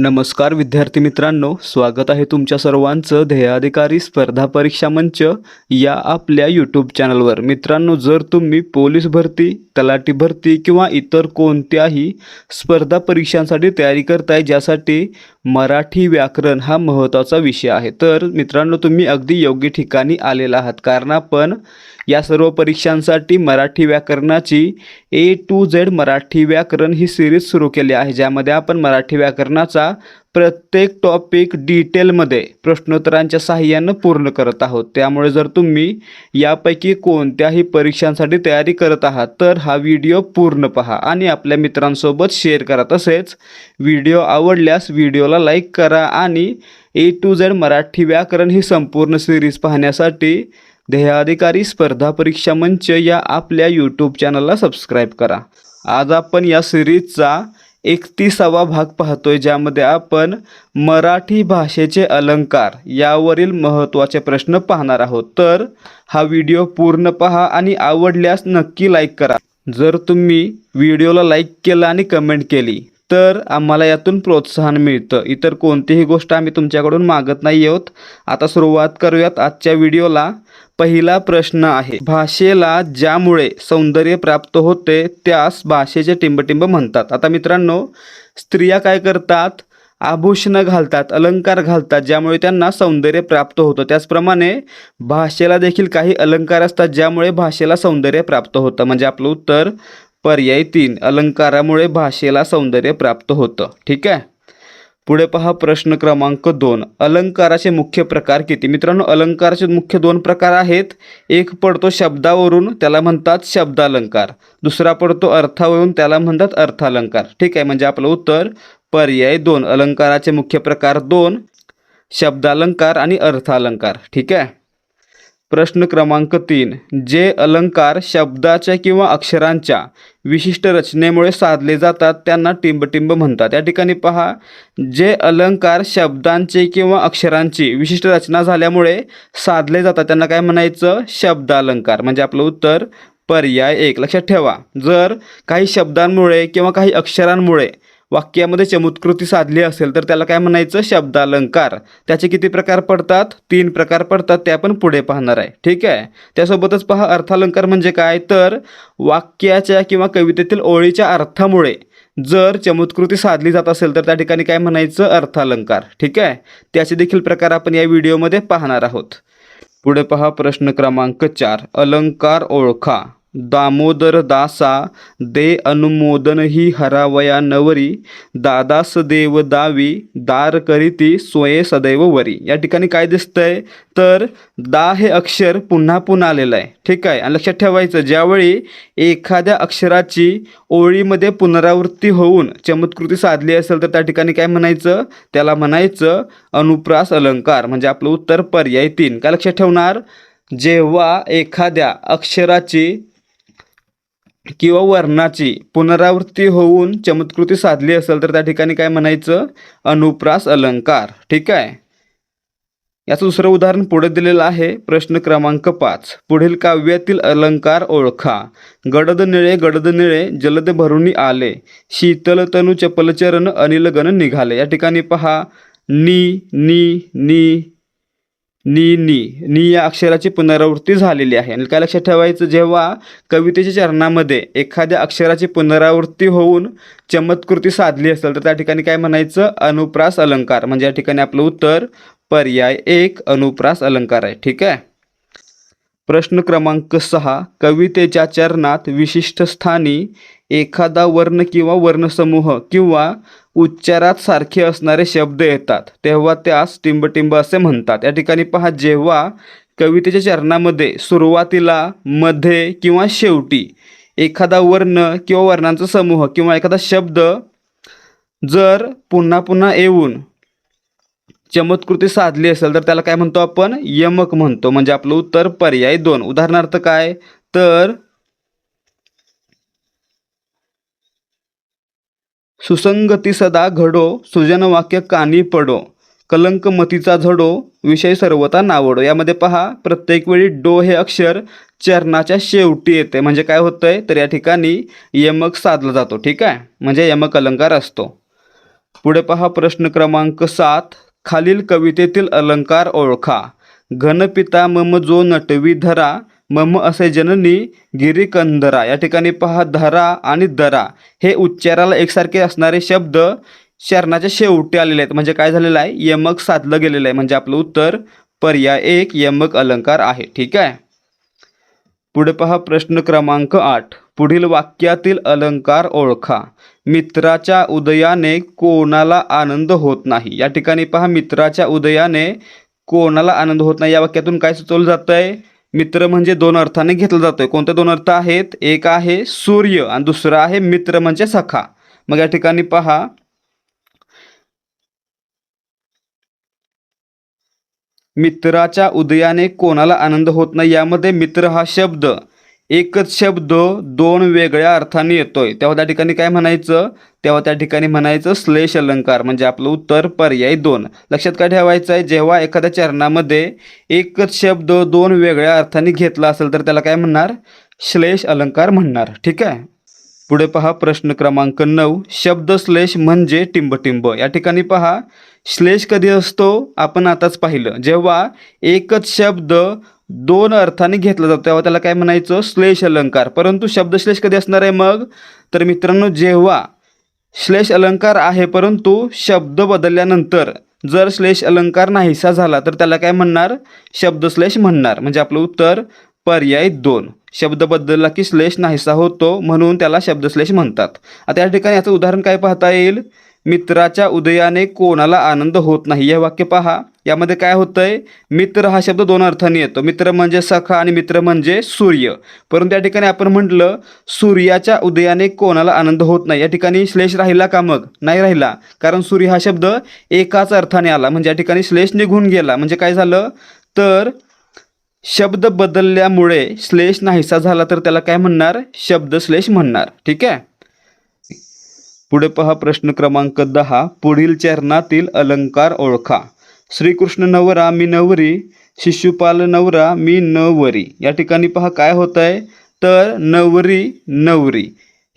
नमस्कार विद्यार्थी मित्रांनो स्वागत आहे तुमच्या सर्वांचं ध्येयाधिकारी स्पर्धा परीक्षा मंच या आपल्या यूट्यूब चॅनलवर. मित्रांनो जर तुम्ही पोलीस भरती तलाठी भरती किंवा इतर कोणत्याही स्पर्धा परीक्षांसाठी तयारी करताय ज्यासाठी मराठी व्याकरण हा महत्त्वाचा विषय आहे. तर मित्रांनो तुम्ही अगदी योग्य ठिकाणी आलेला आहात. कारण आपण या सर्व परीक्षांसाठी मराठी व्याकरणाची ए टू झेड मराठी व्याकरण ही सिरीज सुरू केली आहे. ज्यामध्ये आपण मराठी व्याकरणाचा प्रत्येक टॉपिक डिटेलमध्ये प्रश्नोत्तरांच्या साहाय्यानं पूर्ण करत आहोत. त्यामुळे जर तुम्ही यापैकी कोणत्याही परीक्षांसाठी तयारी करत आहात तर हा व्हिडिओ पूर्ण पहा आणि आपल्या मित्रांसोबत शेअर करा. तसेच व्हिडिओ आवडल्यास व्हिडिओला लाईक करा आणि ए टू झेड मराठी व्याकरण ही संपूर्ण सिरीज पाहण्यासाठी ध्येयाधिकारी स्पर्धा परीक्षा मंच या आपल्या यूट्यूब चॅनलला सबस्क्राईब करा. आज आपण या सिरीजचा एकतीसावा भाग पाहतोय ज्यामध्ये आपण मराठी भाषेचे अलंकार यावरील महत्त्वाचे प्रश्न पाहणार आहोत. तर हा व्हिडिओ पूर्ण पहा आणि आवडल्यास नक्की लाईक करा. जर तुम्ही व्हिडिओला लाईक केला आणि कमेंट केली तर आम्हाला यातून प्रोत्साहन मिळतं. इतर कोणतीही गोष्ट आम्ही तुमच्याकडून मागत नाही आहोत. आता सुरुवात करूयात आजच्या व्हिडिओला. पहिला प्रश्न आहे. भाषेला ज्यामुळे सौंदर्य प्राप्त होते त्यास भाषेचे टिंबटिंब म्हणतात. आता मित्रांनो स्त्रिया काय करतात? आभूषणं घालतात अलंकार घालतात ज्यामुळे त्यांना सौंदर्य प्राप्त होतं. त्याचप्रमाणे भाषेला देखील काही अलंकार असतात ज्यामुळे भाषेला सौंदर्य प्राप्त होतं. म्हणजे आपलं उत्तर पर्याय तीन अलंकारामुळे भाषेला सौंदर्य प्राप्त होतं. ठीक आहे? पुढे पहा प्रश्न क्रमांक दोन. अलंकाराचे मुख्य प्रकार किती? मित्रांनो अलंकाराचे मुख्य दोन प्रकार आहेत. एक पडतो शब्दावरून त्याला म्हणतात शब्दालंकार. दुसरा पडतो अर्थावरून त्याला म्हणतात अर्थालंकार. ठीक आहे म्हणजे आपलं उत्तर पर्याय दोन. अलंकाराचे मुख्य प्रकार दोन शब्दालंकार आणि अर्थालंकार. ठीक आहे? प्रश्न क्रमांक तीन. जे अलंकार शब्दाच्या किंवा अक्षरांच्या विशिष्ट रचनेमुळे साधले जातात त्यांना टिंबटिंब म्हणतात. या ठिकाणी पहा. जे अलंकार शब्दांचे किंवा अक्षरांची विशिष्ट रचना झाल्यामुळे साधले जातात त्यांना काय म्हणायचं? शब्दालंकार. म्हणजे आपलं उत्तर पर्याय एक. लक्षात ठेवा. जर काही शब्दांमुळे किंवा काही अक्षरांमुळे वाक्यामध्ये चमत्कृती साधली असेल तर त्याला काय म्हणायचं? शब्दालंकार. त्याचे किती प्रकार पडतात? तीन प्रकार पडतात ते आपण पुढे पाहणार आहे. ठीक आहे? त्यासोबतच पहा अर्थालंकार म्हणजे काय? तर वाक्याच्या किंवा कवितेतील ओळीच्या अर्थामुळे जर चमत्कृती साधली जात असेल तर त्या ठिकाणी काय म्हणायचं? अर्थालंकार. ठीक आहे? त्याचे देखील प्रकार आपण या व्हिडिओमध्ये पाहणार आहोत. पुढे पहा प्रश्न क्रमांक चार. अलंकार ओळखा. दामोदर दासा दे अनुमोदन ही हरावया नवरी दादास देव दावी दार करीती सोये सदैव वरी. या ठिकाणी काय दिसतंय? तर दा हे अक्षर पुन्हा पुन्हा आलेलं आहे. ठीक आहे? आणि लक्षात ठेवायचं ज्यावेळी एखाद्या अक्षराची ओळीमध्ये पुनरावृत्ती होऊन चमत्कृती साधली असेल तर त्या ठिकाणी काय म्हणायचं? त्याला म्हणायचं अनुप्रास अलंकार म्हणजे आपलं उत्तर पर्याय तीन. काय लक्षात ठेवणार? जेव्हा एखाद्या अक्षराची किंवा वर्णाची पुनरावृत्ती होऊन चमत्कृती साधली असेल तर त्या ठिकाणी काय म्हणायचं? अनुप्रास अलंकार. ठीक आहे? याचं दुसरं उदाहरण पुढे दिलेलं आहे. प्रश्न क्रमांक पाच. पुढील काव्यातील अलंकार ओळखा. गडद निळे गडद निळे जलद भरून आले. शीतल तनु चपलचरण अनिलगन निघाले. या ठिकाणी पहा. नी नी नी नी नी. नी या अक्षराची पुनरावृत्ती झालेली आहे. आणि काय लक्षात ठेवायचं जेव्हा कवितेच्या चरणामध्ये एखाद्या अक्षराची पुनरावृत्ती होऊन चमत्कृती साधली असेल तर त्या ठिकाणी काय म्हणायचं? अनुप्रास अलंकार. म्हणजे या ठिकाणी आपलं उत्तर पर्याय एक अनुप्रास अलंकार आहे. ठीक आहे? प्रश्न क्रमांक सहा. कवितेच्या चरणात विशिष्ट स्थानी एखादा वर्ण किंवा वर्णसमूह किंवा उच्चारात सारखे असणारे शब्द येतात. तेव्हा त्यास टिंबटिंब असे म्हणतात. या ठिकाणी पहा जेव्हा कवितेच्या चरणामध्ये सुरुवातीला मध्ये किंवा शेवटी एखादा वर्ण किंवा वर्णांचा समूह किंवा एखादा शब्द जर पुन्हा पुन्हा येऊन चमत्कृती साधली असेल तर त्याला काय म्हणतो आपण? यमक म्हणतो. म्हणजे आपलं उत्तर पर्याय दोन. उदाहरणार्थ काय? तर सुसंगती सदा घडो सुजन वाक्य कानी पडो कलंक मतीचा झडो विषय सर्वता नावडो. यामध्ये पहा प्रत्येक वेळी डो हे अक्षर चरणाच्या शेवटी येते. म्हणजे काय होतंय? तर या ठिकाणी यमक साधला जातो ठीक आहे? म्हणजे यमक अलंकार असतो. पुढे पहा प्रश्न क्रमांक सात. खालील कवितेतील अलंकार ओळखा. घनपिता मम जो नटवी धरा मम असे जननी गिरिकंदरा. या ठिकाणी पहा धरा आणि दरा. हे उच्चाराला एकसारखे असणारे शब्द शरणाच्या शेवटी आलेले आहेत. म्हणजे काय झालेलं आहे? यमक साधलं गेलेलं आहे. म्हणजे आपलं उत्तर पर्याय एक यमक अलंकार आहे. ठीक आहे? पुढे पहा प्रश्न क्रमांक आठ. पुढील वाक्यातील अलंकार ओळखा. मित्राच्या उदयाने कोणाला आनंद होत नाही? या ठिकाणी पहा मित्राच्या उदयाने कोणाला आनंद होत नाही? या वाक्यातून काय सुचवलं जातं आहे मित्र म्हणजे दोन अर्थाने घेतलं जातोय. कोणते दोन अर्थ आहेत? एक आहे सूर्य आणि दुसरा आहे मित्र म्हणजे सखा. मग या ठिकाणी पहा. मित्राच्या उदयाने कोणाला आनंद होत नाही? यामध्ये मित्र हा शब्द एकच शब्द दोन वेगळ्या अर्थाने येतोय. तेव्हा त्या ठिकाणी काय म्हणायचं? तेव्हा त्या ठिकाणी म्हणायचं श्लेष अलंकार म्हणजे आपलं उत्तर पर्याय दोन. लक्षात काय ठेवायचं आहे? जेव्हा एखाद्या चरणामध्ये एकच शब्द दोन वेगळ्या अर्थाने घेतला असेल तर त्याला काय म्हणणार? श्लेष अलंकार म्हणणार. ठीक आहे? पुढे पहा प्रश्न क्रमांक नऊ. शब्दश्लेष म्हणजे टिंबटिंब. या ठिकाणी पहा श्लेष कधी असतो? आपण आताच पाहिलं. जेव्हा एकच शब्द दोन अर्थाने घेतला जातो. तेव्हा त्याला काय म्हणायचं? श्लेष अलंकार. परंतु शब्दश्लेष कधी असणार आहे मग? तर मित्रांनो जेव्हा श्लेष अलंकार आहे परंतु शब्द बदलल्यानंतर जर श्लेष अलंकार नाहीसा झाला तर त्याला काय म्हणणार? शब्दश्लेष म्हणणार. म्हणजे आपलं उत्तर पर्याय दोन. शब्द बदलला की श्लेष नाहीसा होतो म्हणून त्याला शब्दश्लेष म्हणतात. आता या ठिकाणी याचं उदाहरण काय पाहता येईल? मित्राच्या उदयाने कोणाला आनंद होत नाही. हे वाक्य पहा. यामध्ये काय होतंय? मित्र हा शब्द दोन अर्थाने येतो. मित्र म्हणजे सखा आणि मित्र म्हणजे सूर्य. परंतु या ठिकाणी आपण म्हटलं सूर्याच्या उदयाने कोणाला आनंद होत नाही? या ठिकाणी श्लेष राहिला का मग? नाही राहिला. कारण सूर्य हा शब्द एकाच अर्थाने आला. म्हणजे या ठिकाणी श्लेष निघून गेला. म्हणजे काय झालं? तर शब्द बदलल्यामुळे श्लेष नाहीसा झाला तर त्याला काय म्हणणार? शब्द श्लेष म्हणणार. ठीक आहे? पुढे पहा प्रश्न क्रमांक दहा. पुढील चरणातील अलंकार ओळखा. श्रीकृष्ण नवरा मी नवरी शिशुपाल नवरा मी नवरी. या ठिकाणी पहा काय होत आहे तर नवरी नवरी.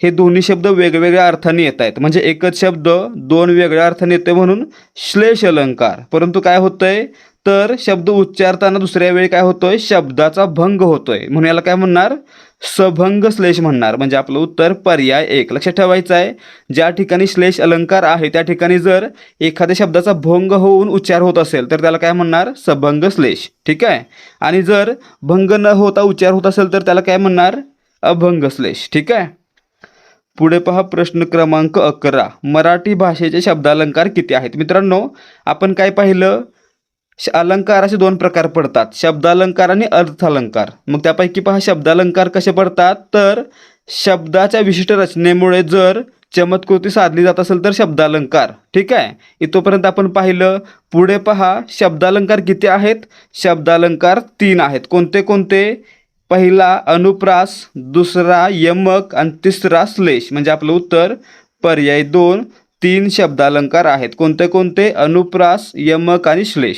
हे दोन्ही शब्द वेगवेगळ्या अर्थाने येत आहेत. म्हणजे एकच शब्द दोन वेगळ्या अर्थाने येते म्हणून श्लेष अलंकार. परंतु काय होतंय? तर शब्द उच्चारताना दुसऱ्या वेळी काय होतोय? शब्दाचा भंग होतोय. म्हणून याला काय म्हणणार? सभंग श्लेष म्हणणार. म्हणजे आपलं उत्तर पर्याय एक. लक्षात ठेवायचं आहे ज्या ठिकाणी श्लेष अलंकार आहे त्या ठिकाणी जर एखाद्या शब्दाचा भंग होऊन उच्चार होत असेल तर त्याला काय म्हणणार? सभंग श्लेष. ठीक आहे? आणि जर भंग न होता उच्चार होत असेल तर त्याला काय म्हणणार? अभंग श्लेष. ठीक आहे? पुढे पहा प्रश्न क्रमांक अकरा. मराठी भाषेचे शब्दालंकार किती आहेत? मित्रांनो आपण काय पाहिलं? श- अलंकाराचे दोन प्रकार पडतात. शब्दालंकार आणि अर्थालंकार. मग त्यापैकी पहा शब्दालंकार कसे पडतात? तर शब्दाच्या विशिष्ट रचनेमुळे जर चमत्कृती साधली जात असेल तर शब्दालंकार. ठीक आहे? इथोपर्यंत आपण पाहिलं. पुढे पहा शब्दालंकार किती आहेत? शब्दालंकार तीन आहेत. कोणते कोणते? पहिला अनुप्रास दुसरा यमक आणि तिसरा श्लेष. म्हणजे आपलं उत्तर पर्याय दोन तीन शब्दालंकार आहेत. कोणते कोणते? अनुप्रास यमक आणि श्लेष.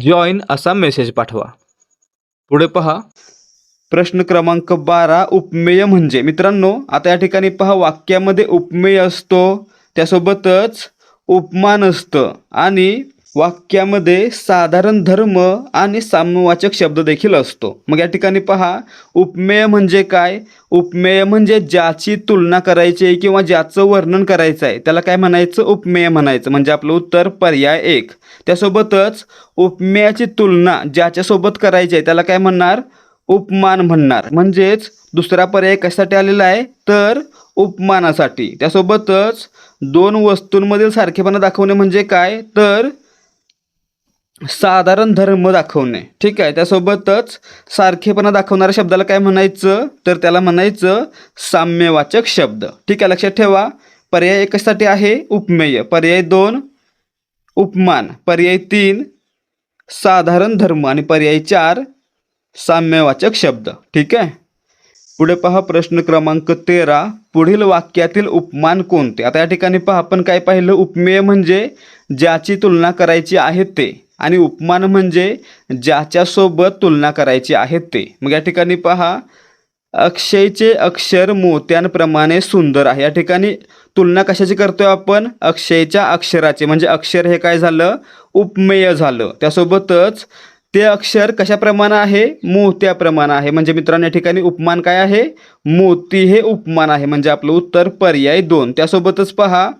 जॉईन असा मेसेज पाठवा. पुढे पहा. प्रश्न क्रमांक बारा उपमेय म्हणजे. मित्रांनो आता या ठिकाणी पहा वाक्यामध्ये उपमेय असतो. त्यासोबतच उपमान असतं. आणि वाक्यामध्ये साधारण धर्म आणि साम्यवाचक शब्द देखील असतो. मग या ठिकाणी पहा उपमेय म्हणजे काय? उपमेय म्हणजे ज्याची तुलना करायची आहे किंवा ज्याचं वर्णन करायचं आहे. त्याला काय म्हणायचं? उपमेय म्हणायचं. म्हणजे आपलं उत्तर पर्याय एक. त्यासोबतच उपमेयाची तुलना ज्याच्यासोबत करायची आहे त्याला काय म्हणणार? उपमान म्हणणार. म्हणजेच दुसरा पर्याय कशासाठी आलेला आहे? तर उपमानासाठी. त्यासोबतच दोन वस्तूंमधील सारखेपणा दाखवणे म्हणजे काय? तर साधारण धर्म दाखवणे. ठीक आहे? त्यासोबतच सारखेपणा दाखवणाऱ्या शब्दाला काय म्हणायचं? तर त्याला म्हणायचं साम्यवाचक शब्द. ठीक आहे? लक्षात ठेवा. पर्याय एकसाठी आहे उपमेय. पर्याय दोन उपमान. पर्याय तीन साधारण धर्म. आणि पर्याय चार साम्यवाचक शब्द. ठीक आहे? पुढे पहा प्रश्न क्रमांक तेरा. पुढील वाक्यातील उपमान कोणते? आता या ठिकाणी पहा. आपण काय पाहिलं? उपमेय म्हणजे ज्याची तुलना करायची आहे ते. आणि उपमान म्हणजे ज्याच्यासोबत तुलना करायची आहे ते. मग या ठिकाणी पहा अक्षयचे अक्षर मोत्यांप्रमाणे सुंदर आहे. या ठिकाणी तुलना कशाची करतोय आपण? अक्षयच्या अक्षराचे. म्हणजे अक्षर हे काय झालं? उपमेय झालं. त्यासोबतच ते अक्षर कशाप्रमाणे आहे? मोत्याप्रमाणे आहे. म्हणजे मित्रांनो या ठिकाणी उपमान काय आहे? मोती हे उपमान आहे. म्हणजे आपलं उत्तर पर्याय दोन. त्यासोबतच पहा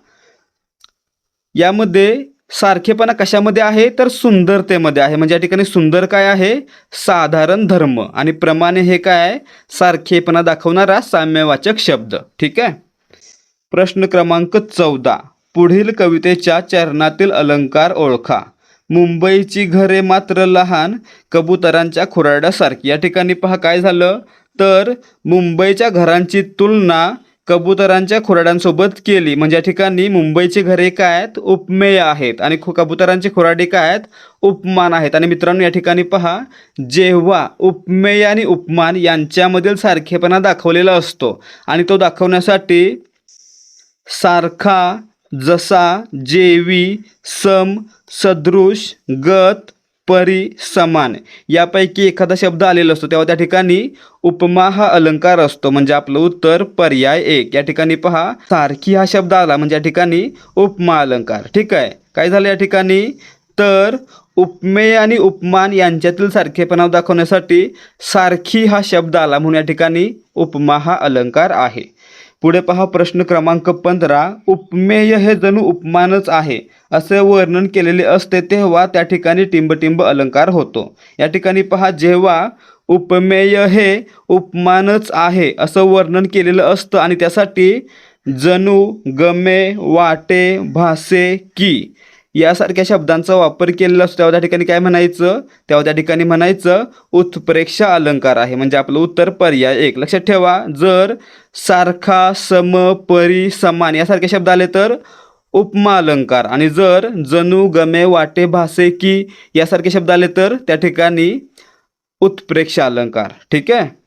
यामध्ये सारखेपणा कशामध्ये आहे? तर सुंदरतेमध्ये आहे. म्हणजे या ठिकाणी सुंदर काय आहे? साधारण धर्म. आणि प्रमाणे हे काय आहे? सारखेपणा दाखवणारा साम्यवाचक शब्द. ठीक आहे? प्रश्न क्रमांक चौदा. पुढील कवितेच्या चरणातील अलंकार ओळखा. मुंबईची घरे मात्र लहान कबुतरांच्या खुराड्यासारखी. या ठिकाणी पहा काय झालं? तर मुंबईच्या घरांची तुलना कबुतरांच्या खुराड्यांसोबत केली. म्हणजे या ठिकाणी मुंबईची घरे काय आहेत? उपमेय आहेत. आणि खु कबुतरांची खुराडी काय आहेत? उपमान आहेत. आणि मित्रांनो या ठिकाणी पहा जेव्हा उपमेय आणि उपमान यांच्यामधील सारखेपणा दाखवलेला असतो आणि तो दाखवण्यासाठी सारखा जसा जेवी सम सदृश गत परिसमान. यापैकी एखादा शब्द आलेला असतो तेव्हा त्या ठिकाणी उपमा हा अलंकार असतो म्हणजे आपलं उत्तर पर्याय एक. या ठिकाणी पहा सारखी हा शब्द आला म्हणजे या ठिकाणी उपमा अलंकार. ठीक आहे? काय झालं या ठिकाणी? तर उपमेय आणि उपमान यांच्यातील सारखेपणा दाखवण्यासाठी सारखी हा शब्द आला म्हणून या ठिकाणी उपमा हा अलंकार आहे. पुढे पहा प्रश्न क्रमांक पंधरा. उपमेय हे जणू उपमानच आहे. असे वर्णन केलेले असते तेव्हा त्या ठिकाणी टिंबटिंब अलंकार होतो. या ठिकाणी पहा जेव्हा उपमेय हे उपमानच आहे असं वर्णन केलेलं असतं आणि त्यासाठी जणू गमे वाटे भासे की यासारख्या शब्दांचा वापर केलेला असतो. तेव्हा त्या ठिकाणी काय म्हणायचं? तेव्हा त्या ठिकाणी म्हणायचं उत्प्रेक्षा अलंकार आहे. म्हणजे आपलं उत्तर पर्याय एक. लक्षात ठेवा जर सारखा सम परी समान यासारखे शब्द आले तर उपमा अलंकार. आणि जर जणू गमे वाटे भासे की यासारखे शब्द आले तर त्या ठिकाणी उत्प्रेक्षा अलंकार. ठीक आहे?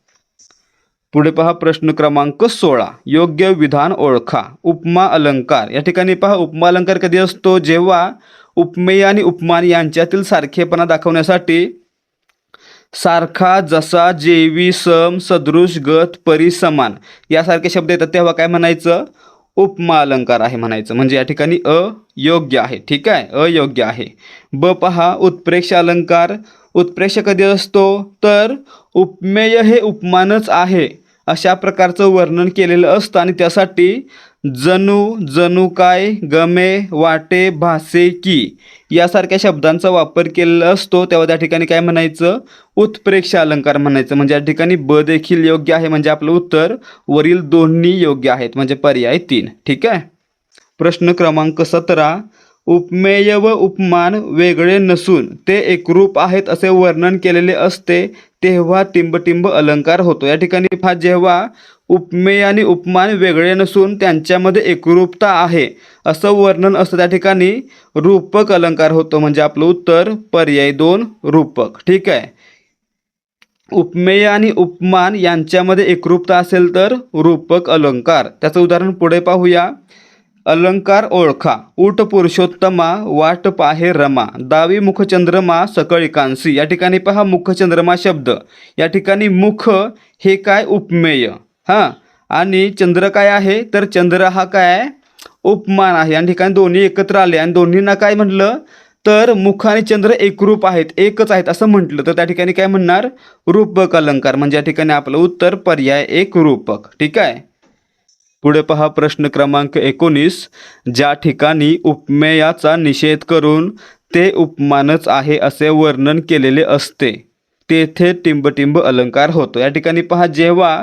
पुढे पहा प्रश्न क्रमांक सोळा. योग्य विधान ओळखा. उपमा अलंकार. या ठिकाणी पहा उपमा अलंकार कधी असतो? जेव्हा उपमेय आणि उपमान यांच्यातील सारखेपणा दाखवण्यासाठी सारखा जसा जेवी सम सदृश गत परिसमान यासारखे शब्द येतात. तेव्हा काय म्हणायचं? उपमा अलंकार आहे म्हणायचं. म्हणजे या ठिकाणी अयोग्य आहे. ठीक आहे? अयोग्य आहे. ब पहा उत्प्रेक्ष अलंकार. उत्प्रेक्ष कधी असतो? तर उपमेय हे उपमानच आहे. अशा प्रकारचं वर्णन केलेलं असतं आणि त्यासाठी जणू जणू काय गमे वाटे भासे की यासारख्या शब्दांचा वापर केलेला असतो. तेव्हा त्या ठिकाणी काय म्हणायचं? उत्प्रेक्ष अलंकार म्हणायचं. म्हणजे या ठिकाणी ब देखील योग्य आहे. म्हणजे आपलं उत्तर वरील दोन्ही योग्य आहेत. म्हणजे पर्याय तीन. ठीक आहे? प्रश्न क्रमांक सतरा. उपमेय व उपमान वेगळे नसून ते एकरूप आहेत असे वर्णन केलेले असते तेव्हा टिंबटिंब अलंकार होतो. या ठिकाणी फार जेव्हा उपमेय आणि उपमान वेगळे नसून त्यांच्यामध्ये एकरूपता आहे असं वर्णन असतं. त्या ठिकाणी रूपक अलंकार होतो म्हणजे आपलं उत्तर पर्याय दोन रूपक. ठीक आहे? उपमेय आणि उपमान यांच्यामध्ये एकरूपता असेल तर रूपक अलंकार. त्याचं उदाहरण पुढे पाहूया. अलंकार ओळखा. उठ पुरुषोत्तमा वाट पाहे रमा. दावी मुखचंद्रमा सकळी कांसी. या ठिकाणी पहा मुखचंद्रमा शब्द. या ठिकाणी मुख हे काय उपमेय? हां? आणि चंद्र काय आहे? तर चंद्र हा काय? आहे उपमान आहे. या ठिकाणी दोन्ही एकत्र आले. आणि दोन्हींना काय म्हटलं तर मुख आणि चंद्र एकरूप आहेत. एकच आहेत असं म्हटलं. तर त्या ठिकाणी काय म्हणणार? रूपक अलंकार. म्हणजे या ठिकाणी आपलं उत्तर पर्याय एक रूपक ठीक आहे? पुढे पहा प्रश्न क्रमांक एकोणीस. ज्या ठिकाणी उपमेयाचा निषेध करून ते उपमानच आहे असे वर्णन केलेले असते तेथे टिंबटिंब अलंकार होतो. या ठिकाणी पहा जेव्हा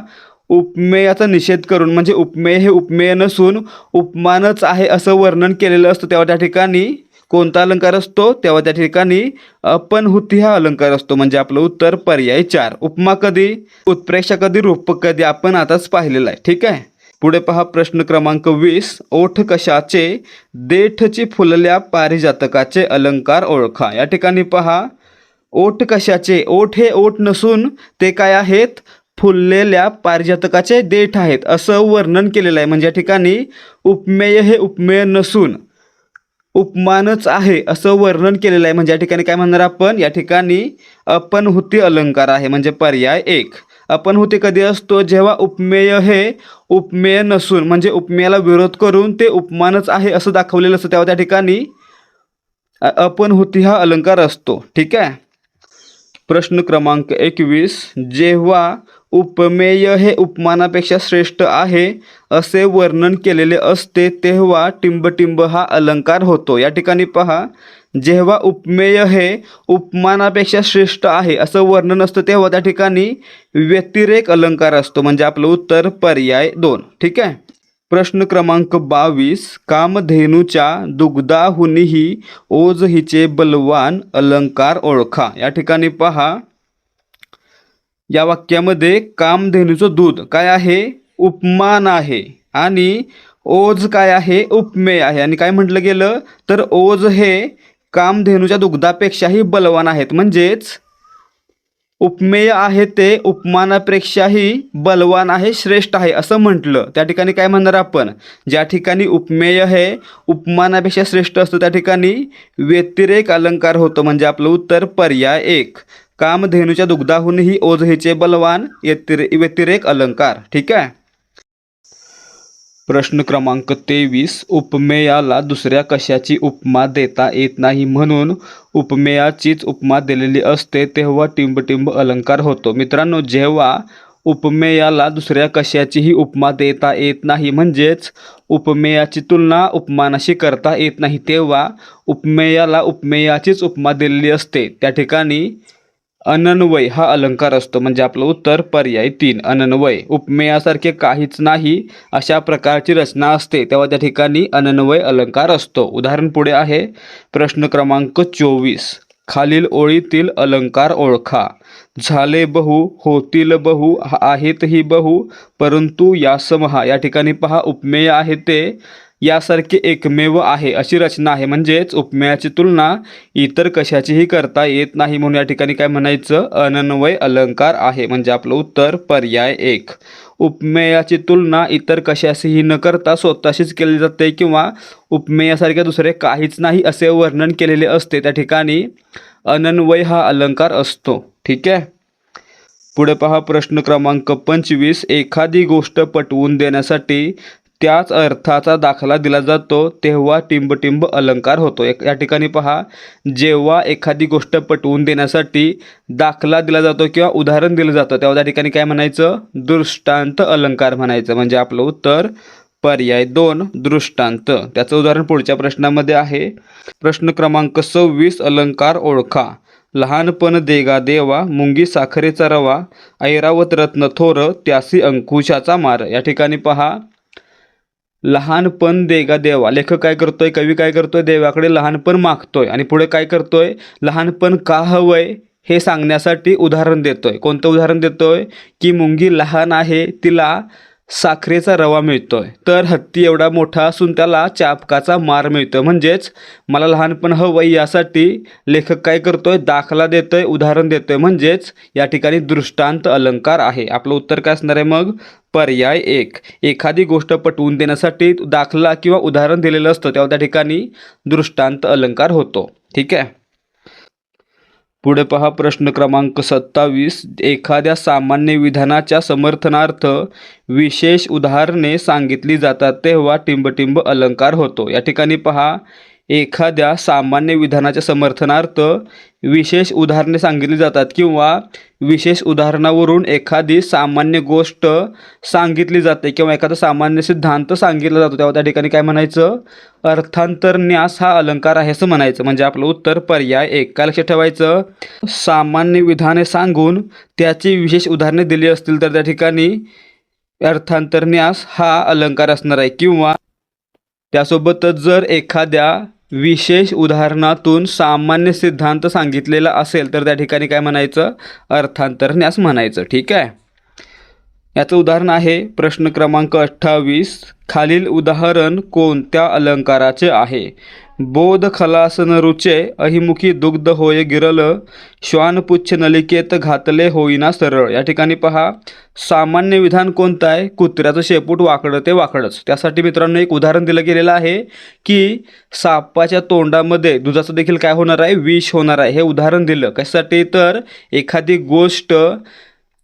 उपमेयाचा निषेध करून म्हणजे उपमेय हे उपमेय नसून उपमानच आहे असं वर्णन केलेलं असतं तेव्हा त्या ठिकाणी कोणता अलंकार असतो? तेव्हा त्या ठिकाणी अपनहुती हा अलंकार असतो म्हणजे आपलं उत्तर पर्याय चार. उपमा कधी? उत्प्रेक्षा कधी? रूपक कधी? आपण आताच पाहिलेलं आहे. ठीक आहे? पुढे पहा प्रश्न क्रमांक वीस. ओठ कशाचे? देठची फुलल्या पारिजातकाचे अलंकार ओळखा. या ठिकाणी पहा. ओठ कशाचे? ओठ हे ओठ नसून ते काय आहेत? फुललेल्या पारिजातकाचे देठ आहेत. असं वर्णन केलेलं आहे. म्हणजे या ठिकाणी उपमेय हे उपमेय नसून उपमानच आहे. असं वर्णन केलेलं आहे. म्हणजे या ठिकाणी काय म्हणणार आपण? या ठिकाणी अपनहुती अलंकार आहे. म्हणजे पर्याय एक. अपनहुती कधी असतो जेव्हा उपमेय हे उपमेय नसून म्हणजे उपमेयाला विरोध करून ते उपमानच आहे असं दाखवलेलं असतं. तेव्हा त्या ठिकाणी आपण अपनहुती हा अलंकार असतो. ठीक आहे? प्रश्न क्रमांक एकवीस. जेव्हा उपमेय हे उपमानापेक्षा श्रेष्ठ आहे असे वर्णन केलेले असते तेव्हा टिंबटिंब हा अलंकार होतो. या ठिकाणी पहा. जेव्हा उपमेय हे उपमानापेक्षा श्रेष्ठ आहे असं वर्णन असतं तेव्हा त्या ठिकाणी व्यतिरेक अलंकार असतो. म्हणजे आपलं उत्तर पर्याय दोन. ठीक आहे? प्रश्न क्रमांक बावीस. कामधेनूच्या दुग्धाहुनीही ओज हिचे बलवान अलंकार ओळखा. या ठिकाणी पहा. या वाक्यामध्ये कामधेनूचं दूध काय आहे? उपमान आहे. आणि ओज काय आहे? उपमेय आहे. आणि काय म्हटलं गेलं? तर ओज हे कामधेनूच्या दुग्धापेक्षाही बलवान आहेत. म्हणजेच उपमेय आहे ते उपमानापेक्षाही बलवान आहे श्रेष्ठ आहे असं म्हटलं. त्या ठिकाणी काय म्हणणार आपण? ज्या ठिकाणी उपमेय हे उपमानापेक्षा श्रेष्ठ असतं त्या ठिकाणी व्यतिरेक अलंकार होतो म्हणजे आपलं उत्तर पर्याय एक. कामधेनूच्या दुग्धाहूनही ओझेचे बलवान व्यतिरे व्यतिरेक अलंकार. ठीक आहे? प्रश्न क्रमांक तेवीस उपमेयाला दुसऱ्या कशाची उपमा देता येत नाही? म्हणून उपमेयाचीच उपमा दिलेली असते तेव्हा टिंबटिंब अलंकार होतो. मित्रांनो जेव्हा उपमेयाला दुसऱ्या कशाचीही उपमा देता येत नाही म्हणजेच उपमेयाची तुलना उपमानाशी करता येत नाही तेव्हा उपमेयाला उपमेयाचीच उपमा दिलेली असते. त्या ठिकाणी अनन्वय हा अलंकार असतो म्हणजे आपलं उत्तर पर्याय तीन. अनन्वय उपमेयासारखे काहीच नाही अशा प्रकारची रचना असते. तेव्हा त्या ठिकाणी अनन्वय अलंकार असतो. उदाहरण पुढे आहे. प्रश्न क्रमांक चोवीस. खालील ओळीतील अलंकार ओळखा. झाले बहु होतील बहु आहेत आहेतही बहु परंतु यासमहा. या ठिकाणी पहा उपमेय आहे ते. यासारखे एकमेव आहे अशी रचना आहे. म्हणजेच उपमेयाची तुलना इतर कशाचीही करता येत नाही म्हणून या ठिकाणी काय म्हणायचं? अनन्वय अलंकार आहे. म्हणजे आपलं उत्तर पर्याय एक. उपमेयाची तुलना इतर कशाशीही न करता स्वतःशीच केली जाते किंवा उपमेयासारखे दुसरे काहीच नाही असे वर्णन केलेले असते. त्या ठिकाणी अनन्वय हा अलंकार असतो. ठीक आहे? पुढे पहा प्रश्न क्रमांक पंचवीस. एखादी गोष्ट पटवून देण्यासाठी त्याच अर्थाचा दाखला दिला जातो तेव्हा टिंबटिंब अलंकार होतो. एक या ठिकाणी पहा जेव्हा एखादी गोष्ट पटवून देण्यासाठी दाखला दिला जातो किंवा उदाहरण दिलं जातं तेव्हा त्या ठिकाणी काय म्हणायचं? दृष्टांत अलंकार म्हणायचं. म्हणजे आपलं उत्तर पर्याय दोन दृष्टांत. त्याचं उदाहरण पुढच्या प्रश्नामध्ये आहे. प्रश्न क्रमांक सव्वीस अलंकार ओळखा. लहानपण देगा देवा मुंगी साखरेचा रवा ऐरावत रत्न थोर त्यासी अंकुशाचा मार. या ठिकाणी पहा लहानपण देगा देवा. लेखक काय करतोय कवी काय करतोय देवाकडे लहानपण मागतोय आणि पुढे काय करतोय? लहानपण का हवंय हे सांगण्यासाठी उदाहरण देतोय. कोणतं उदाहरण देतोय? की मुंगी लहान आहे तिला साखरेचा रवा मिळतो आहे तर हत्ती एवढा मोठा असून त्याला चापकाचा मार मिळतोय. म्हणजेच मला लहानपण हवं यासाठी लेखक काय करतो आहे दाखला देतो आहे उदाहरण देतो आहे म्हणजेच या ठिकाणी दृष्टांत अलंकार आहे. आपलं उत्तर काय असणार आहे मग? पर्याय एक. एखादी गोष्ट पटवून देण्यासाठी दाखला किंवा उदाहरण दिलेलं असतं तेव्हा त्या ठिकाणी दृष्टांत अलंकार होतो. ठीक आहे? पुढे पहा प्रश्न क्रमांक सत्तावीस. एखाद्या सामान्य विधानाच्या समर्थनार्थ विशेष उदाहरणे सांगितली जातात तेव्हा टिंबटिंब अलंकार होतो. या ठिकाणी पहा एखाद्या सामान्य विधानाच्या समर्थनार्थ विशेष उदाहरणे सांगितली जातात किंवा विशेष उदाहरणावरून एखादी सामान्य गोष्ट सांगितली जाते किंवा एखादा सामान्य सिद्धांत सांगितला जातो तेव्हा त्या ठिकाणी काय म्हणायचं? अर्थांतरन्यास हा अलंकार आहे असं म्हणायचं. म्हणजे आपलं उत्तर पर्याय एक काय लक्षात ठेवायचं. सामान्य विधाने सांगून त्याची विशेष उदाहरणे दिली असतील तर त्या ठिकाणी अर्थांतरन्यास हा अलंकार असणार आहे किंवा त्यासोबतच जर एखाद्या विशेष उदाहरणातून सामान्य सिद्धांत सांगितलेला असेल तर त्या ठिकाणी काय म्हणायचं? अर्थांतरन्यास म्हणायचं. ठीक आहे? याचं उदाहरण आहे प्रश्न क्रमांक अठ्ठावीस. खालील उदाहरण कोणत्या अलंकाराचे आहे? बोध खलासन रुचे अहिमुखी दुग्ध होय गिरल श्वानपुच्छ नलिकेत घातले होईना सरळ. या ठिकाणी पहा सामान्य विधान कोणतं आहे कुत्र्याचं शेपूट वाकडं ते वाकडंच. त्यासाठी मित्रांनो एक उदाहरण दिलं गेलेलं आहे की सापाच्या तोंडामध्ये दुधाचं देखील काय होणार आहे? विष होणार आहे. हे उदाहरण दिलं. कशासाठी? तर एखादी गोष्ट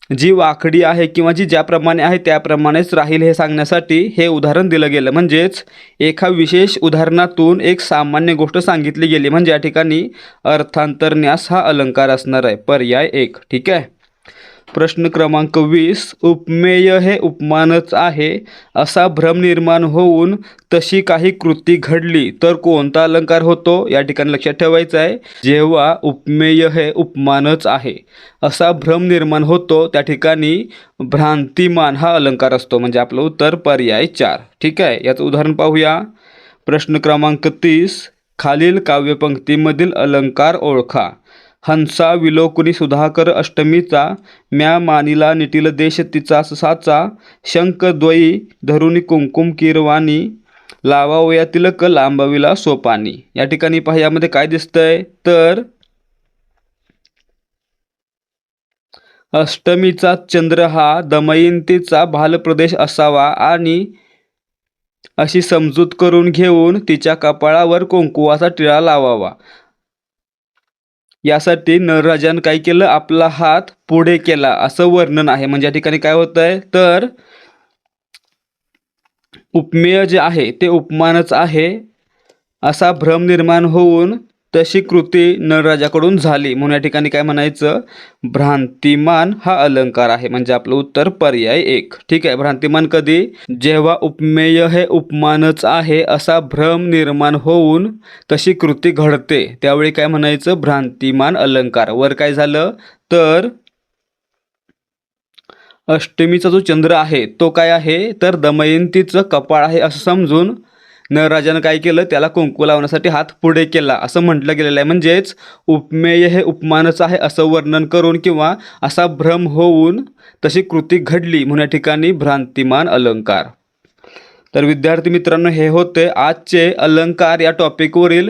जी वाकडी आहे किंवा जी ज्याप्रमाणे आहे त्याप्रमाणेच राहील हे सांगण्यासाठी हे उदाहरण दिलं गेलं. म्हणजेच एका विशेष उदाहरणातून एक सामान्य गोष्ट सांगितली गेली. म्हणजे या ठिकाणी अर्थांतरन्यास हा अलंकार असणार आहे. पर्याय एक. ठीक आहे? प्रश्न क्रमांक वीस उपमेय हे उपमानच आहे. असा भ्रम निर्माण होऊन तशी काही कृती घडली तर कोणता अलंकार होतो या ठिकाणी लक्षात ठेवायचं आहे. जेव्हा उपमेय हे उपमानच आहे असा भ्रम निर्माण होतो त्या ठिकाणी भ्रांतिमान हा अलंकार असतो. म्हणजे आपलं उत्तर पर्याय चार. ठीक आहे? याचं उदाहरण पाहूया. प्रश्न क्रमांक तीस खालील काव्यपंक्तीमधील अलंकार ओळखा. हंसा विलोकुनी सुधाकर अष्टमीचा म्या मानिला निटील देश तिचा साचा शंख द्वयी धरुनी कुंकुम किरवाणी लावावया तिलक लांबविला सोपानी. या ठिकाणी पहा यामध्ये काय दिसतंय? तर अष्टमीचा चंद्र हा दमयंतीचा भालप्रदेश असावा आणि अशी समजूत करून घेऊन तिच्या कपाळावर कुंकुवाचा टिळा लावावा. यासाठी नरराजानं काय केलं? आपला हात पुढे केला. असं वर्णन आहे. म्हणजे या ठिकाणी काय होत आहे तर उपमेय जे आहे ते उपमानच आहे. असा भ्रम निर्माण होऊन तशी कृती नळराजाकडून झाली. म्हणून या ठिकाणी काय म्हणायचं? भ्रांतिमान हा अलंकार आहे. म्हणजे आपलं उत्तर पर्याय एक. ठीक आहे? भ्रांतिमान कधी? जेव्हा उपमेय हे उपमानच आहे असा भ्रम निर्माण होऊन तशी कृती घडते. त्यावेळी काय म्हणायचं? भ्रांतिमान अलंकार. वर काय झालं? तर अष्टमीचा जो चंद्र आहे तो काय आहे? तर दमयंतीचं कपाळ आहे असं समजून नरराजानं काय केलं? त्याला कुंकू लावण्यासाठी हात पुढे केला. असं म्हटलं गेलेलं आहे. म्हणजेच उपमेय हे उपमानच आहे असं वर्णन करून किंवा असा भ्रम होऊन तशी कृती घडली. म्हणून या ठिकाणी भ्रांतिमान अलंकार. तर विद्यार्थी मित्रांनो हे होते आजचे अलंकार या टॉपिकवरील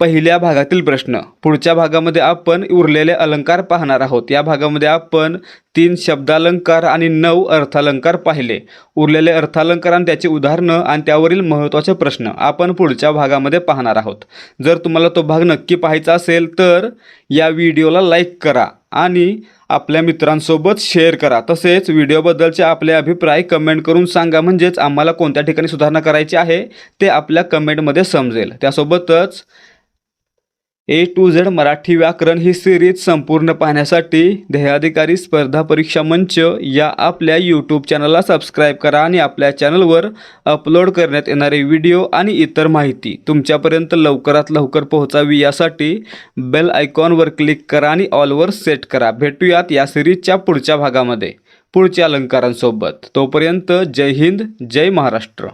पहिल्या भागातील प्रश्न. पुढच्या भागामध्ये आपण उरलेले अलंकार पाहणार आहोत. या भागामध्ये आपण तीन शब्दालंकार आणि नऊ अर्थालंकार पाहिले. उरलेले अर्थालंकार आणि त्याची उदाहरणं आणि त्यावरील महत्त्वाचे प्रश्न आपण पुढच्या भागामध्ये पाहणार आहोत. जर तुम्हाला तो भाग नक्की पाहायचा असेल तर या व्हिडिओला लाईक करा आणि आपल्या मित्रांसोबत शेअर करा. तसेच व्हिडिओबद्दलचे आपले अभिप्राय कमेंट करून सांगा. म्हणजेच आम्हाला कोणत्या ठिकाणी सुधारणा करायची आहे ते आपल्या कमेंटमध्ये समजेल. त्यासोबतच ए टू झेड मराठी व्याकरण ही सिरीज संपूर्ण पाहण्यासाठी ध्येयाधिकारी स्पर्धा परीक्षा मंच या आपल्या यूट्यूब चॅनलला सबस्क्राईब करा आणि आपल्या चॅनलवर अपलोड करण्यात येणारे व्हिडिओ आणि इतर माहिती तुमच्यापर्यंत लवकरात लवकर पोहोचावी यासाठी बेल आयकॉनवर क्लिक करा आणि ऑलवर सेट करा. भेटूयात या सिरीजच्या पुढच्या भागामध्ये. पुढच्या अलंकारांसोबत. तोपर्यंत जय हिंद जय महाराष्ट्र.